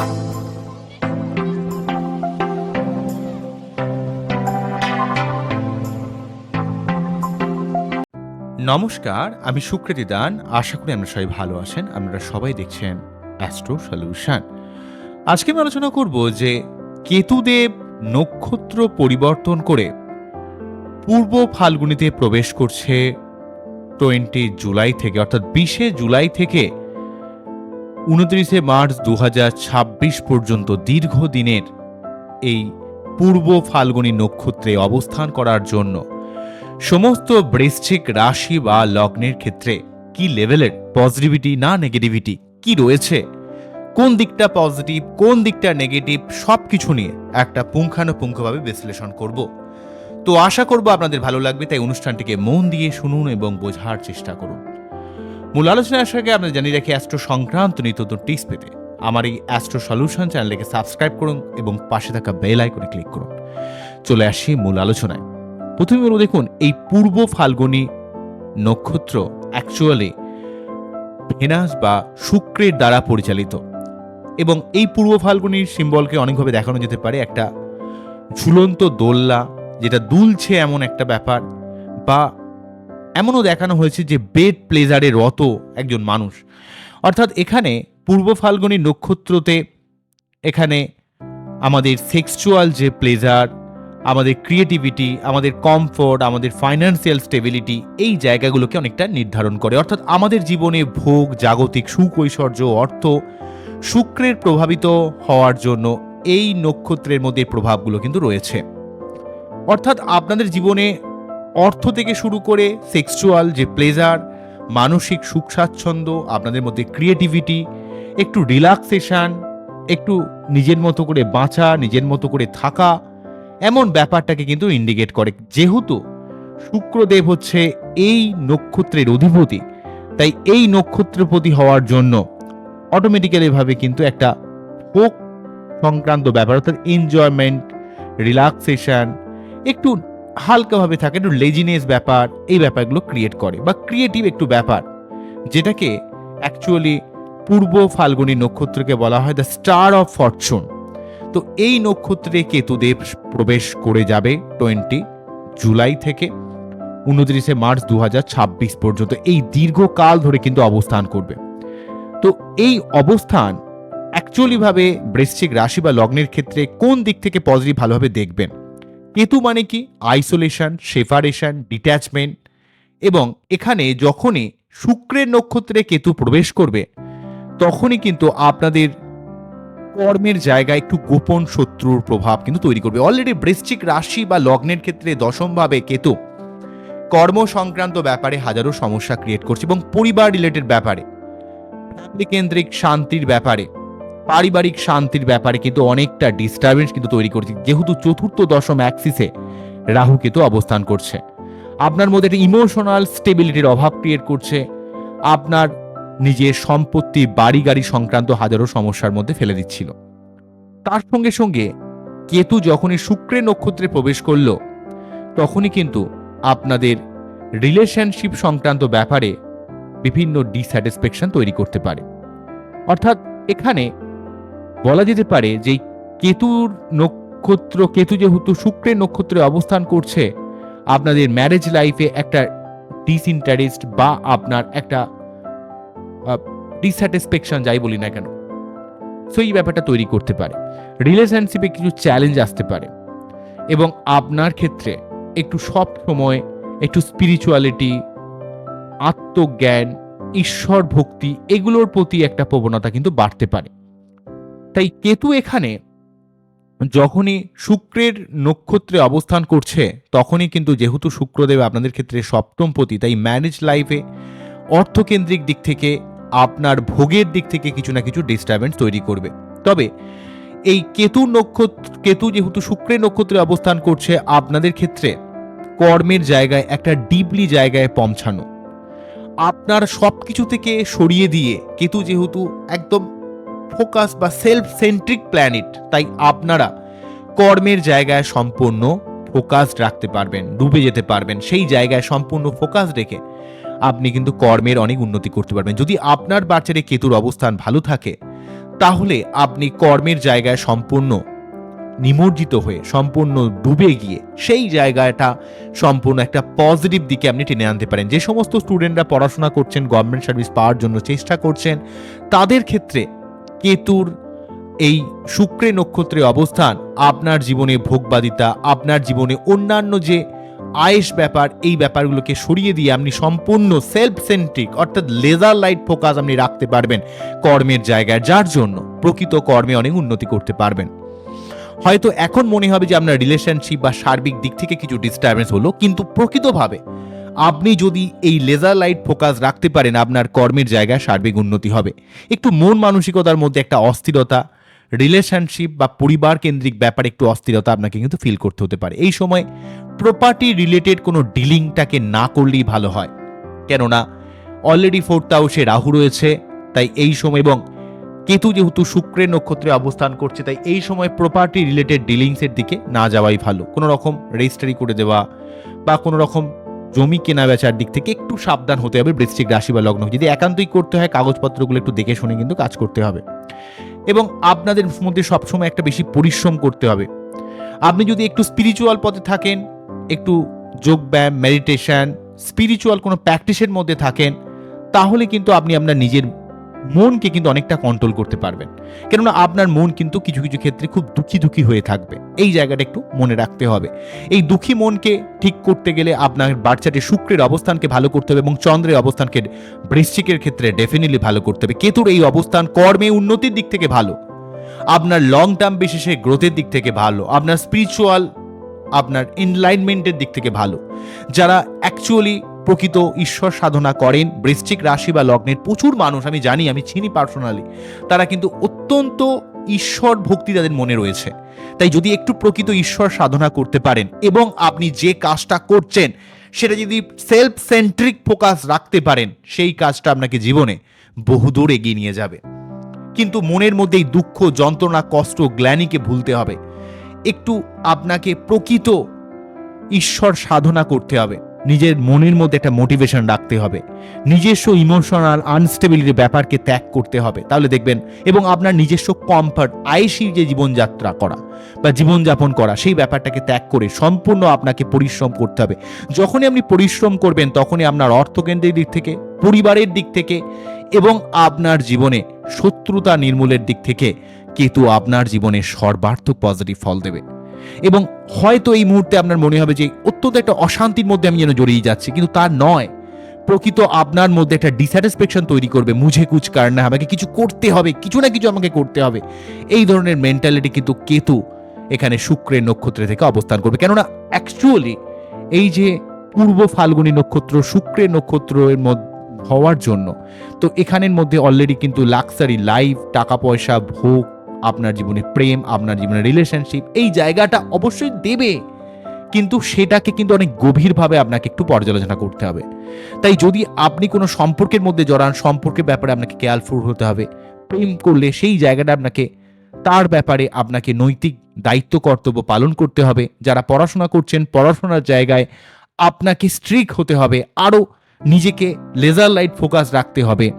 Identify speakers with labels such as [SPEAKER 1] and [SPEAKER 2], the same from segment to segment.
[SPEAKER 1] নমস্কার, আমি সুকৃতি দান। আশা করি আপনারা সবাই ভালো আছেন। আপনারা সবাই দেখছেন অ্যাস্ট্রো সলিউশন আজকে আমি আলোচনা করব যে কেতুদেব নক্ষত্র পরিবর্তন করে পূর্ব ফাল্গুনিতে প্রবেশ করছে টোয়েন্টি জুলাই থেকে, অর্থাৎ বিশে জুলাই থেকে উনত্রিশে মার্চ দু হাজার ছাব্বিশ পর্যন্ত দীর্ঘদিনের এই পূর্ব ফাল্গুনী নক্ষত্রে অবস্থান করার জন্য সমস্ত বৃশ্চিক রাশি বা লগ্নের ক্ষেত্রে কি লেভেলের পজিটিভিটি না নেগেটিভিটি কি রয়েছে? কোন দিকটা পজিটিভ কোন দিকটা নেগেটিভ সব কিছু নিয়ে একটা পুঙ্খানুপুঙ্খভাবে বিশ্লেষণ করব। তো আশা করব আপনাদের ভালো লাগবে, তাই অনুষ্ঠানটিকে মন দিয়ে শুনুন এবং বোঝার চেষ্টা করুন। মূল আলোচনায় আসার আগে আপনাদের জানিয়ে রাখি অ্যাস্ট্রো সংক্রান্ত নিত্য টিপস পেতে। আমার এই অ্যাস্ট্রো সলিউশন চ্যানেলকে সাবস্ক্রাইব করুন এবং পাশে থাকা বেল আইকনে ক্লিক করুন। চলে আসি মূল আলোচনায়। প্রথমে বলব দেখুন, এই পূর্ব ফাল্গুনী নক্ষত্র অ্যাকচুয়ালি ভেনাস বা শুক্রের দ্বারা পরিচালিত। এবং এই পূর্ব ফাল্গুনির সিম্বলকে অনেকভাবে দেখানো যেতে পারে। একটা ঝুলন্ত দোল্লা যেটা দুলছে এমন একটা ব্যাপার। বা এমনও দেখানো হয়েছে যে বেড প্লেজারে রত একজন মানুষ। অর্থাৎ এখানে পূর্ব ফাল্গুনী নক্ষত্রতে এখানে আমাদের সেক্সুয়াল যে প্লেজার আমাদের ক্রিয়েটিভিটি আমাদের কমফোর্ট আমাদের ফাইন্যান্সিয়াল স্টেবিলিটি এই জায়গাগুলোকে অনেকটা নির্ধারণ করে। অর্থাৎ আমাদের জীবনে ভোগ, জাগতিক সুখ ঐশ্বর্য অর্থ শুক্রের প্রভাবিত হওয়ার জন্য এই নক্ষত্রের মধ্যে প্রভাবগুলো কিন্তু রয়েছে। অর্থাৎ আপনাদের জীবনে অর্থ থেকে শুরু করে সেক্সুয়াল যে প্লেজার মানসিক সুখ স্বাচ্ছন্দ্য আপনাদের মধ্যে ক্রিয়েটিভিটি একটু রিল্যাক্সেশন একটু নিজের মতো করে বাঁচা, নিজের মতো করে থাকা, এমন ব্যাপারটাকে কিন্তু ইন্ডিকেট করে। যেহেতু শুক্রদেব হচ্ছে এই নক্ষত্রের অধিপতি, তাই এই নক্ষত্রপতি হওয়ার জন্য অটোমেটিক্যালি ভাবে কিন্তু একটা ভোগ সংক্রান্ত ব্যাপার, অর্থাৎ এনজয়মেন্ট রিল্যাক্সেশন একটু হালকাভাবে থাকে, একটু লেজিনেস ব্যাপার, এই ব্যাপারগুলো ক্রিয়েট করে বা ক্রিয়েটিভ একটু ব্যাপার। যেটাকে অ্যাকচুয়ালি পূর্ব ফাল্গুনী নক্ষত্রকে বলা হয় দ্য স্টার অফ ফরচুন তো এই নক্ষত্রে কেতুদেব প্রবেশ করে যাবে টোয়েন্টি জুলাই থেকে উনত্রিশে মার্চ দু হাজার ছাব্বিশ পর্যন্ত। এই দীর্ঘকাল ধরে কিন্তু অবস্থান করবে। তো এই অবস্থান অ্যাকচুয়ালিভাবে বৃশ্চিক রাশি বা লগ্নের ক্ষেত্রে কোন দিক থেকে পজিটিভ ভালোভাবে দেখবেন? কেতু মানে কি? আইসোলেশন সেপারেশন ডিট্যাচমেন্ট এবং এখানে যখনই শুক্রের নক্ষত্রে কেতু প্রবেশ করবে, তখনই কিন্তু আপনাদের কর্মের জায়গায় একটু গোপন শত্রুর প্রভাব কিন্তু তৈরি করবে। অলরেডি বৃশ্চিক রাশি বা লগ্নের ক্ষেত্রে দশমভাবে কেতু কর্ম সংক্রান্ত ব্যাপারে হাজারো সমস্যা ক্রিয়েট করছে এবং পরিবার রিলেটেড ব্যাপারে ফ্যামিলি কেন্দ্রিক শান্তির ব্যাপারে পারিবারিক শান্তির ব্যাপারে কিন্তু অনেকটা ডিস্টারবেন্স কিন্তু তৈরি করছে। যেহেতু চতুর্থ দশম অ্যাক্সিসে রাহু কেতু অবস্থান করছে। আপনার মধ্যে একটা ইমোশনাল স্টেবিলিটির অভাব ক্রিয়েট করছে। আপনার নিজের সম্পত্তি বাড়ি গাড়ি সংক্রান্ত হাজারো সমস্যার মধ্যে ফেলে দিচ্ছিল। তার সঙ্গে সঙ্গে কেতু যখনই শুক্রের নক্ষত্রে প্রবেশ করল, তখনই কিন্তু আপনাদের রিলেশনশিপ সংক্রান্ত ব্যাপারে বিভিন্ন ডিস্যাটিসফ্যাকশন তৈরি করতে পারে। অর্থাৎ এখানে বলা যেতে পারে যে কেতুর নক্ষত্র, কেতু যেহেতু শুক্রের নক্ষত্রে অবস্থান করছে, আপনাদের ম্যারেজ লাইফে একটা ডিসইন্টারেস্ট বা আপনার একটা ডিস্যাটিসফ্যাকশন যাই বলি না কেন সো এই ব্যাপারটা তৈরি করতে পারে। রিলেশনশিপে কিছু চ্যালেঞ্জ আসতে পারে এবং আপনার ক্ষেত্রে একটু সব সময়, একটু স্পিরিচুয়ালিটি আত্মজ্ঞান, ঈশ্বর ভক্তি, এগুলোর প্রতি একটা প্রবণতা কিন্তু বাড়তে পারে। তাই কেতু এখানে যখনই শুক্রের নক্ষত্রে অবস্থান করছে, তখনই কিন্তু যেহেতু শুক্রদেব আপনাদের ক্ষেত্রে সপ্তম সপ্তমপতি, তাই ম্যারেজ লাইফে অর্থকেন্দ্রিক দিক থেকে, আপনার ভোগের দিক থেকে কিছু না কিছু ডিস্টারবেন্স তৈরি করবে। তবে এই কেতু নক্ষত্র, কেতু যেহেতু শুক্রের নক্ষত্রে অবস্থান করছে, আপনাদের ক্ষেত্রে কর্মের জায়গায় একটা ডিপলি জায়গায় পৌঁছানো। আপনার সব কিছু থেকে সরিয়ে দিয়ে, কেতু যেহেতু একদম ফোকাস বা সেলফ সেন্ট্রিক প্ল্যানেট তাই আপনারা কর্মের জায়গায় সম্পূর্ণ ফোকাসড রাখতে পারবেন, ডুবে যেতে পারবেন। সেই জায়গায় সম্পূর্ণ ফোকাস রেখে আপনি কিন্তু কর্মের অনেক উন্নতি করতে পারবেন। যদি আপনার বাচ্চারে কেতুর অবস্থান ভালো থাকে, তাহলে আপনি কর্মের জায়গায় সম্পূর্ণ নিমজ্জিত হয়ে, সম্পূর্ণ ডুবে গিয়ে, সেই জায়গাটা সম্পূর্ণ একটা পজিটিভ দিকে আপনি টেনে আনতে পারেন। যে সমস্ত স্টুডেন্টরা পড়াশোনা করছেন গভর্নমেন্ট সার্ভিস পাওয়ার জন্য চেষ্টা করছেন, তাদের ক্ষেত্রে কেতুর এই শুক্রে নক্ষত্রে অবস্থান, আপনার জীবনে ভোগবাদিতা, আপনার জীবনে অন্যান্য যে আয়েস ব্যাপার, এই ব্যাপারগুলোকে সরিয়ে দিয়ে আপনি সম্পূর্ণ সেলফ সেন্ট্রিক অর্থাৎ লেজার লাইট ফোকাস আপনি রাখতে পারবেন কর্মের জায়গায়, যার জন্য প্রকৃত কর্মে অনেক উন্নতি করতে পারবেন। হয়তো এখন মনে হবে যে আপনার রিলেশনশিপ বা সার্বিক দিক থেকে কিছু ডিস্টারবেন্স হলো, কিন্তু প্রকৃতভাবে আপনি যদি এই লেজার লাইট ফোকাস রাখতে পারেন, আপনার কর্মের জায়গায় সার্বিক উন্নতি হবে। একটু মন মানসিকতার মধ্যে একটা অস্থিরতা রিলেশনশিপ বা পরিবার কেন্দ্রিক ব্যাপারে একটু অস্থিরতা আপনাকে কিন্তু ফিল করতে হতে পারে। এই সময় প্রপার্টি রিলেটেড কোনো ডিলিংটাকে না করলেই ভালো হয়। কেননা অলরেডি ফোর্থ হাউসে রাহু রয়েছে, তাই এই সময় এবং কেতু যেহেতু শুক্রের নক্ষত্রে অবস্থান করছে, তাই এই সময় প্রপার্টি রিলেটেড ডিলিংসের দিকে না যাওয়াই ভালো। কোনো রকম রেজিস্ট্রি করে দেওয়া বা কোনো রকম জমি কেনা বেচার দিক থেকে একটু সাবধান হতে হবে বৃশ্চিক রাশি বা লগ্ন। যদি একান্তই করতে হয়, কাগজপত্রগুলো একটু দেখে শুনে কিন্তু কাজ করতে হবে। এবং আপনাদের মধ্যে সবসময় একটা বেশি পরিশ্রম করতে হবে। আপনি যদি একটু স্পিরিচুয়াল পথে থাকেন, একটু যোগব্যায়াম মেডিটেশন স্পিরিচুয়াল কোনো প্র্যাকটিসের মধ্যে থাকেন, তাহলে কিন্তু আপনি আপনার নিজের মনকে কিন্তু অনেকটা কন্ট্রোল করতে পারবেন। কেননা আপনার মন কিন্তু কিছু কিছু ক্ষেত্রে খুব দুঃখী দুঃখী হয়ে থাকবে। এই জায়গাটা একটু মনে রাখতে হবে। এই দুঃখী মনকে ঠিক করতে গেলে আপনার বাচ্চাটির শুক্রের অবস্থানকে ভালো করতে হবে এবং চন্দ্রের অবস্থানকে বৃশ্চিকের ক্ষেত্রে ডেফিনেটলি ভালো করতে হবে। কেতুর এই অবস্থান কর্মে উন্নতির দিক থেকে ভালো। আপনার লং টার্ম বিশেষে গ্রোথের দিক থেকে ভালো। আপনার স্পিরিচুয়াল আপনার এনলাইনমেন্টের দিক থেকে ভালো। যারা অ্যাকচুয়ালি প্রকৃত ঈশ্বর সাধনা করেন, বৃশ্চিক রাশি বা লগ্নের প্রচুর মানুষ, আমি জানি, আমি চিনি পার্সোনালি তারা কিন্তু অত্যন্ত ঈশ্বর ভক্তি তাদের মনে রয়েছে। তাই যদি একটু প্রকৃত ঈশ্বর সাধনা করতে পারেন এবং আপনি যে কাজটা করছেন, সেটা যদি সেলফ সেন্ট্রিক ফোকাস রাখতে পারেন, সেই কাজটা আপনাকে জীবনে বহুদূর এগিয়ে নিয়ে যাবে। কিন্তু মনের মধ্যে এই দুঃখ, যন্ত্রণা, কষ্ট, গ্লানিকে ভুলতে হবে। একটু আপনাকে প্রকৃত ঈশ্বর সাধনা করতে হবে। নিজের মনের মধ্যে একটা মোটিভেশন রাখতে হবে। নিজস্ব ইমোশনাল আনস্টেবিলিটির ব্যাপারকে ত্যাগ করতে হবে। তাহলে দেখবেন, এবং আপনার নিজস্ব কমফর্ট আয়েসি যে জীবনযাত্রা করা বা জীবনযাপন করা, সেই ব্যাপারটাকে ত্যাগ করে সম্পূর্ণ আপনাকে পরিশ্রম করতে হবে। যখনই আপনি পরিশ্রম করবেন, তখনই আপনার অর্থকেন্দ্রের দিক থেকে, পরিবারের দিক থেকে, এবং আপনার জীবনে শত্রুতা নির্মূলের দিক থেকে কেতু আপনার জীবনে সর্বার্থক পজিটিভ ফল দেবে। এবং হয়তো এই মুহূর্তে আপনার মনে হবে যে অত্যন্ত একটা অশান্তির মধ্যে আমি যেন জড়িয়ে যাচ্ছি, কিন্তু তা নয়। প্রকৃত আপনার মধ্যে একটা ডিস্যাটিসফ্যাকশন তৈরি করবে, মুঝে কুচ কারণে আমাকে কিছু করতে হবে, কিছু না কিছু আমাকে করতে হবে। এই ধরনের মেন্টালিটি কিন্তু কেতু এখানে শুক্রের নক্ষত্রে থেকে অবস্থান করবে। কেননা অ্যাকচুয়ালি এই যে পূর্ব ফাল্গুনী নক্ষত্র, শুক্রের নক্ষত্রের মধ্যে হওয়ার জন্য, তো এখানের মধ্যে অলরেডি কিন্তু লাক্সারি লাইফ টাকা পয়সা, ভোগ আপনার জীবনে প্রেম, আপনার জীবনে রিলেশনশিপ এই জায়গাটা অবশ্যই দেবে। কিন্তু সেটাকে কিন্তু অনেক গভীরভাবে আপনাকে একটু পর্যালোচনা করতে হবে। তাই যদি আপনি কোনো সম্পর্কের মধ্যে জড়ান, সম্পর্কের ব্যাপারে আপনাকে কেয়ারফুল হতে হবে, প্রেম করলে সেই জায়গাটা আপনাকে, তার ব্যাপারে আপনাকে নৈতিক দায়িত্ব, কর্তব্য পালন করতে হবে। যারা পড়াশোনা করছেন, পড়াশোনার জায়গায় আপনাকে স্ট্রিক হতে হবে আরও নিজেকে লেজার লাইট ফোকাস রাখতে হবে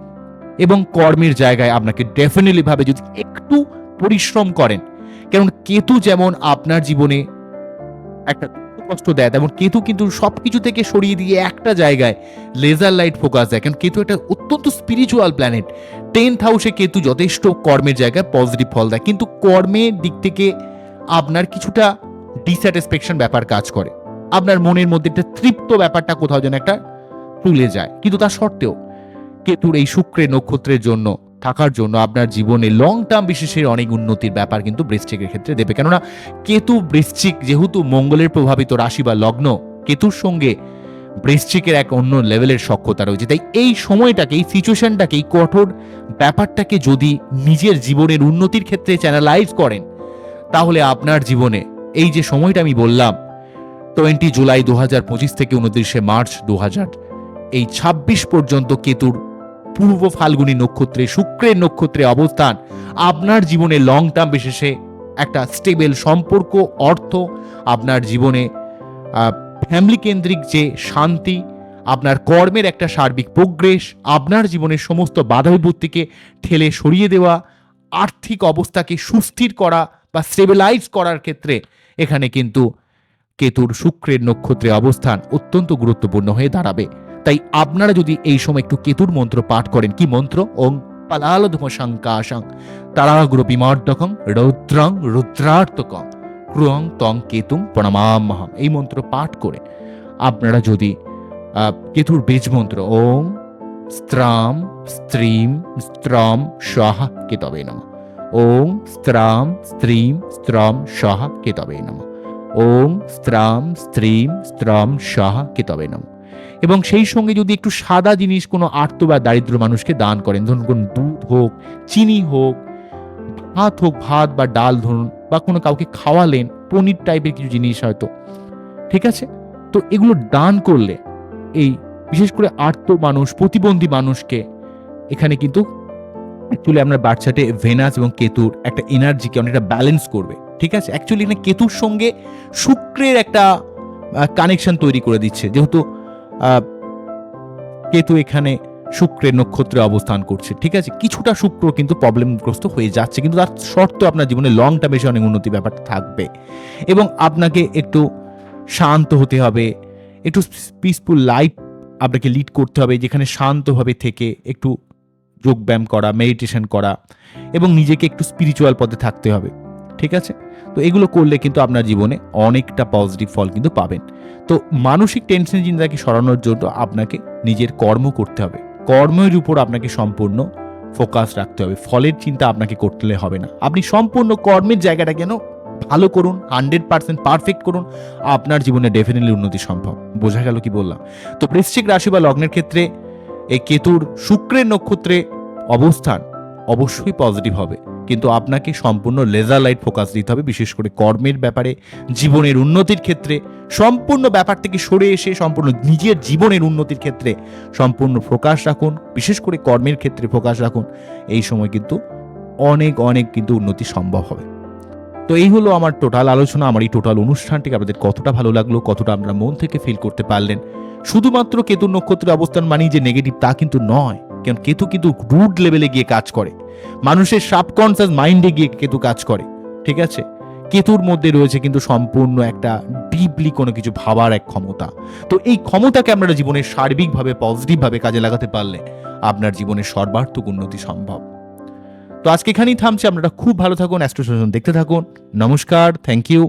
[SPEAKER 1] এবং কর্মের জায়গায় আপনাকে ডেফিনেটলি ভাবে যদি একটু পরিশ্রম করেন। কারণ কেতু যেমন আপনার জীবনে একটা কষ্ট দেয়, তেমন কেতু কিন্তু সব কিছু থেকে সরিয়ে দিয়ে একটা জায়গায় লেজার লাইট ফোকাস দেয়। কারণ কেতু একটা অত্যন্ত স্পিরিচুয়াল প্ল্যানেট টেন্থ হাউসে কেতু যথেষ্ট কর্মের জায়গায় পজিটিভ ফল দেয়। কিন্তু কর্মের দিক থেকে আপনার কিছুটা ডিস্যাটিসফ্যাকশন ব্যাপার কাজ করে। আপনার মনের মধ্যে একটা তৃপ্ত ব্যাপারটা কোথাও যেন একটা তুলে যায়। কিন্তু তা সত্ত্বেও কেতুর এই শুক্রের নক্ষত্রের জন্য থাকার জন্য আপনার জীবনে লং টার্ম বিশেষের অনেক উন্নতির ব্যাপার কিন্তু বৃশ্চিকের ক্ষেত্রে দেবে। কেননা কেতু বৃশ্চিক যেহেতু মঙ্গলের প্রভাবিত রাশি বা লগ্ন, কেতুর সঙ্গে বৃশ্চিকের এক অন্য লেভেলের সক্ষতা রয়েছে। তাই এই সময়টাকে এই সিচুয়েশনটাকে এই কঠোর ব্যাপারটাকে যদি নিজের জীবনের উন্নতির ক্ষেত্রে চ্যানেলাইজ করেন, তাহলে আপনার জীবনে এই যে সময়টা আমি বললাম টোয়েন্টি জুলাই দু হাজার পঁচিশ থেকে উনত্রিশে মার্চ দু হাজার এই ছাব্বিশ পর্যন্ত কেতুর পূর্ব ফাল্গুনী নক্ষত্রে, শুক্রের নক্ষত্রে অবস্থান। আপনার জীবনে লং টার্ম বিশেষে একটা স্টেবল সম্পর্ক, অর্থ, আপনার জীবনে ফ্যামিলি কেন্দ্রিক যে শান্তি, আপনার কর্মের একটা সার্বিক প্রোগ্রেস আপনার জীবনের সমস্ত বাধা বিপত্তিকে ঠেলে সরিয়ে দেওয়া, আর্থিক অবস্থাকে সুস্থির করা বা স্টেবিলাইজ করার ক্ষেত্রে এখানে কিন্তু কেতুর শুক্রের নক্ষত্রে অবস্থান অত্যন্ত গুরুত্বপূর্ণ হয়ে দাঁড়াবে। তাই আপনারা যদি এই সময় একটু কেতুর মন্ত্র পাঠ করেন, কি মন্ত্র? ওং পালালধম শঙ্কাশং তারাগুরু বিমর্দকং রৌদ্রং রুদ্রার্তকং ক্রুয়ং তং কেতুং প্রণমামহম এই মন্ত্র পাঠ করে আপনারা যদি কেতুর বীজ মন্ত্র ওং স্ত্রাম স্ত্রীম স্ত্রম স্বাহা কেতবে নম। ওং স্ত্রাম স্ত্রীম স্ত্রম স্বাহা কেতবে নম। ওং স্ত্রাম স্ত্রীম স্ত্রম স্বাহা কেতবে নম। এবং সেই সঙ্গে যদি একটু সাদা জিনিস, কোনো আর্ত বা দারিদ্র মানুষকে দান করেন, ধরুন কোনো দুধ হোক, চিনি হোক, ভাত হোক, ভাত বা ডাল ধরুন, বা কোনো কাউকে খাওয়ালেন, পনির টাইপের কিছু জিনিস হয়তো, ঠিক আছে? তো এগুলো দান করলে এই বিশেষ করে আর্ত মানুষ, প্রতিবন্ধী মানুষকে এখানে কিন্তু অ্যাকচুয়ালি আমরা বাচ্চাটে ভেনাস এবং কেতুর একটা এনার্জিকে অনেকটা ব্যালেন্স করবে, ঠিক আছে? অ্যাকচুয়ালি এখানে কেতুর সঙ্গে শুক্রের একটা কানেকশন তৈরি করে দিচ্ছে, যেহেতু কেতু এখানে শুক্রের নক্ষত্রে অবস্থান করছে, ঠিক আছে? কিছুটা শুক্র কিন্তু প্রবলেমগ্রস্ত হয়ে যাচ্ছে, কিন্তু তার শর্ত আপনার জীবনে লং টার্মে এসে অনেক উন্নতি ব্যাপারটা থাকবে। এবং আপনাকে একটু শান্ত হতে হবে, একটু পিসফুল লাইফ আপনাকে লিড করতে হবে, যেখানে শান্তভাবে থেকে একটু যোগব্যায়াম করা মেডিটেশন করা, এবং নিজেকে একটু স্পিরিচুয়াল পথে থাকতে হবে। ঠিক আছে? তো এগুলো করলে কিন্তু আপনার জীবনে অনেকটা পজিটিভ ফল কিন্তু পাবেন। তো মানসিক টেনশন চিন্তাকে সরানোর জন্য আপনাকে নিজের কর্ম করতে হবে। কর্মের উপর আপনাকে সম্পূর্ণ ফোকাস রাখতে হবে। ফলের চিন্তা আপনাকে করতে হবে না। আপনি সম্পূর্ণ কর্মের জায়গাটা কেন ভালো করুন হান্ড্রেড পার্সেন্ট পারফেক্ট করুন, আপনার জীবনে ডেফিনেটলি উন্নতি সম্ভব। বোঝা গেল কি বললাম? তো বৃশ্চিক রাশি বা লগ্নের ক্ষেত্রে এই কেতুর শুক্রের নক্ষত্রে অবস্থান অবশ্যই পজিটিভ হবে। কিন্তু আপনাকে সম্পূর্ণ লেজার লাইট ফোকাস দিতে হবে, বিশেষ করে কর্মের ব্যাপারে, জীবনের উন্নতির ক্ষেত্রে। সম্পূর্ণ ব্যাপার থেকে সরে এসে সম্পূর্ণ নিজের জীবনের উন্নতির ক্ষেত্রে সম্পূর্ণ ফোকাস রাখুন, বিশেষ করে কর্মের ক্ষেত্রে ফোকাস রাখুন। এই সময় কিন্তু অনেক অনেক কিন্তু উন্নতি সম্ভব হবে। তো এই হলো আমার টোটাল আলোচনা, আমার এই টোটাল অনুষ্ঠানটিকে আপনাদের কতটা ভালো লাগল, কতটা আপনারা মন থেকে ফিল করতে পারলেন। শুধুমাত্র কেতু নক্ষত্রের অবস্থান মানেই যে নেগেটিভ তা কিন্তু নয়। কারণ কেতু কিন্তু রুট লেভেলে গিয়ে কাজ করে। মানুষের সাবকনসিয়াস মাইন্ডে গিয়ে কেতু কাজ করে, ঠিক আছে? কেতুর মধ্যে রয়েছে কিন্তু সম্পূর্ণ একটা ডিপলি কোনো কিছু ভাবার এক ক্ষমতা। তো এই ক্ষমতাকে আপনারা জীবনের সার্বিকভাবে পজিটিভভাবে কাজে লাগাতে পারলে আপনার জীবনের সর্বার্থক উন্নতি সম্ভব। তো আজকে এখানেই থামছে, আপনারা খুব ভালো থাকুন অ্যাস্ট্রোসন দেখতে থাকুন। নমস্কার থ্যাংক ইউ